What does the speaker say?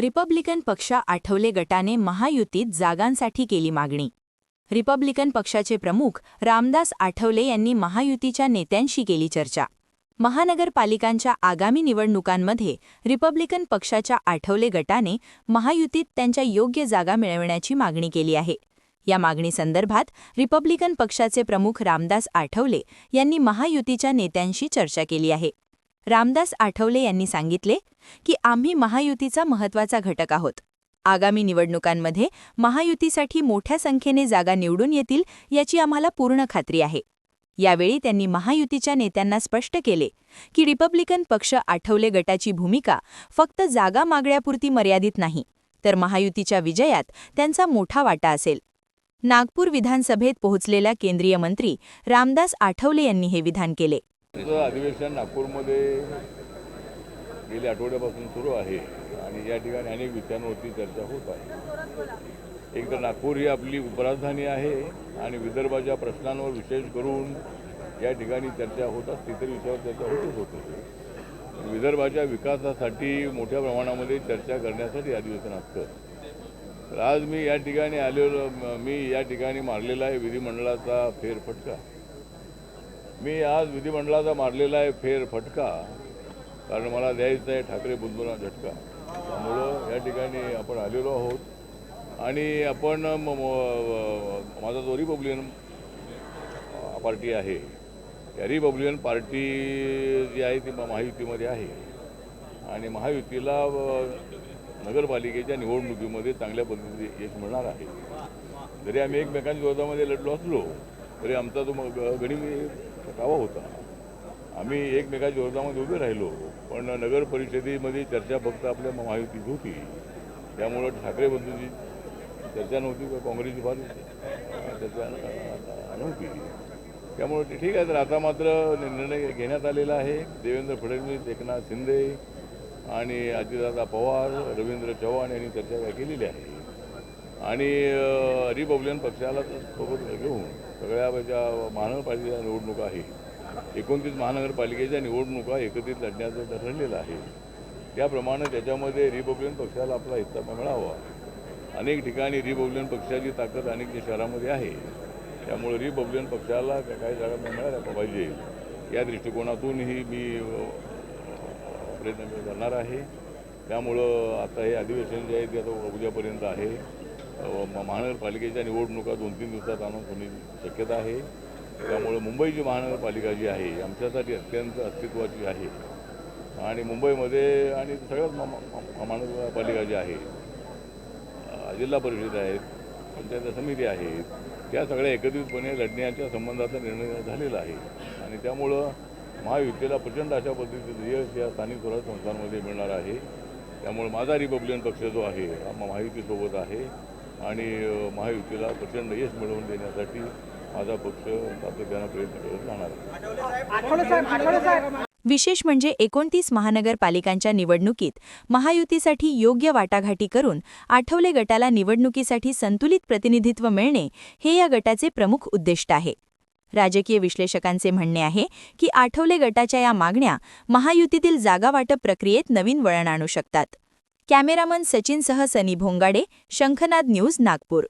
Republican पक्ष आठवले गटाने महायुतीत जागांसाठी केली मागणी. रिपब्लिकन पक्षाचे प्रमुख रामदास आठवले यांनी महायुतीच्या नेत्यांशी केली चर्चा. महानगरपालिकांच्या आगामी निवडणुकांमध्ये रिपब्लिकन पक्षाच्या आठवले गटाने महायुतीत त्यांच्या योग्य जागा मिळवण्याची मागणी केली आहे. या मागणीसंदर्भात रिपब्लिकन पक्षाचे प्रमुख रामदास आठवले यांनी महायुतीच्या नेत्यांशी चर्चा केली आहे. रामदास आठवले यांनी सांगितले की आम्ही महायुतीचा महत्त्वाचा घटक आहोत. आगामी निवडणुकांमध्ये महायुतीसाठी मोठ्या संख्येने जागा निवडून येतील याची आम्हाला पूर्ण खात्री आहे. यावेळी त्यांनी महायुतीच्या नेत्यांना स्पष्ट केले की रिपब्लिकन पक्ष आठवले गटाची भूमिका फक्त जागा मागण्यापुरती मर्यादित नाही तर महायुतीच्या विजयात त्यांचा मोठा वाटा असेल. नागपूर विधानसभेत पोहोचलेल्या केंद्रीय मंत्री रामदास आठवले यांनी हे विधान केले. अधिवेशन नागपूरमध्ये गेल्या आठवड्यापासून सुरू आहे आणि या ठिकाणी अनेक विषयांवरती चर्चा होत आहे. एक तर नागपूर ही आपली उपराजधानी आहे आणि विदर्भाच्या प्रश्नांवर विशेष करून या ठिकाणी चर्चा होत असते इतर विषयावर चर्चा होतच होते विदर्भाच्या विकासासाठी मोठ्या प्रमाणामध्ये चर्चा करण्यासाठी अधिवेशन असतं. तर आज मी या ठिकाणी आलेलो मी या ठिकाणी मारलेला आहे विधिमंडळाचा फेरफटका. मी आज विधिमंडळाचा मारलेला आहे फेर फटका कारण मला द्यायचं आहे ठाकरे बुंदुना झटका. त्यामुळं या ठिकाणी आपण आलेलो आहोत. आणि आपण म- म- माझा जो रिपब्लिकन पार्टी आहे. त्या रिपब्लिकन पार्टी जी आहे ती महायुतीमध्ये आहे. आणि महायुतीला नगरपालिकेच्या निवडणुकीमध्ये चांगल्या पद्धतीने यश मिळणार आहे. जरी आम्ही एकमेकांच्या विरोधामध्ये लढलो असलो तरी आमचा तो मग गणिमी कावा होता. आम्ही एकमेकाच्या विरोधामध्ये उभे राहिलो. पण नगर परिषदेमध्ये चर्चा फक्त आपल्या महायुतीत होती. त्यामुळं ठाकरे बंधूची चर्चा नव्हती किंवा काँग्रेसची फार चर्चा नव्हती. त्यामुळे ते ठीक आहे तर आता मात्र निर्णय घेण्यात आलेला आहे. देवेंद्र फडणवीस एकनाथ शिंदे आणि अजितदादा पवार रवींद्र चव्हाण यांनी चर्चा केलेली आहे. आणि रिपब्लिकन पक्षाला सोबत घेऊन सगळ्या ज्या महानगरपालिकेच्या निवडणुका आहे. एकोणतीस महानगरपालिकेच्या निवडणुका एकत्रित लढण्याचं ठरलेलं आहे. त्याप्रमाणे त्याच्यामध्ये रिपब्लिकन पक्षाला आपला हिस्सा मिळावा. अनेक ठिकाणी रिपब्लिकन पक्षाची ताकद अनेक शहरामध्ये आहे. त्यामुळे रिपब्लिकन पक्षाला काही जागा मिळायला पाहिजे या दृष्टिकोनातूनही मी प्रयत्न करणार आहे. त्यामुळं आता हे अधिवेशन जे आहे ते आता उद्यापर्यंत आहे. महानगरपालिकेच्या निवडणुका दोन तीन दिवसात आणून होण्याची शक्यता आहे. त्यामुळे मुंबई जी महानगरपालिका जी आहे आमच्यासाठी अत्यंत अस्तित्वाची आहे. आणि मुंबईमध्ये आणि सगळ्याच म- महानगरपालिका ज्या आहे जिल्हा परिषद आहेत पंचायत समिती आहेत त्या सगळ्या एकत्रितपणे लढण्याच्या संबंधाचा निर्णय झालेला आहे. आणि त्यामुळं महायुतीला प्रचंड अशा पद्धतीचं यश या स्थानिक स्वराज्य संस्थांमध्ये मिळणार आहे. त्यामुळे माझा रिपब्लिकन पक्ष जो आहे हा महायुतीसोबत आहे. आणि महायुतीला प्रचंड यश मिळवून देण्यासाठी माझा पक्ष सातत्यानं प्रयत्न करत राहणार आहे. आठवले साहेब आठवले साहेब. विशेष म्हणजे एकोणतीस महानगरपालिकांच्या निवडणुकीत महायुतीसाठी योग्य वाटाघाटी करून आठवले गटाला निवडणुकीसाठी संतुलित प्रतिनिधित्व मिळणे हे या गटाचे प्रमुख उद्दिष्ट आहे. राजकीय विश्लेषकांचे म्हणणे आहे की आठवले गटाच्या या मागण्या महायुतीतील जागावाटप प्रक्रियेत नवीन वळण आणू शकतात. कॅमेरामन सचिनसह सनी भोंगाडे शंखनाद न्यूज नागपूर.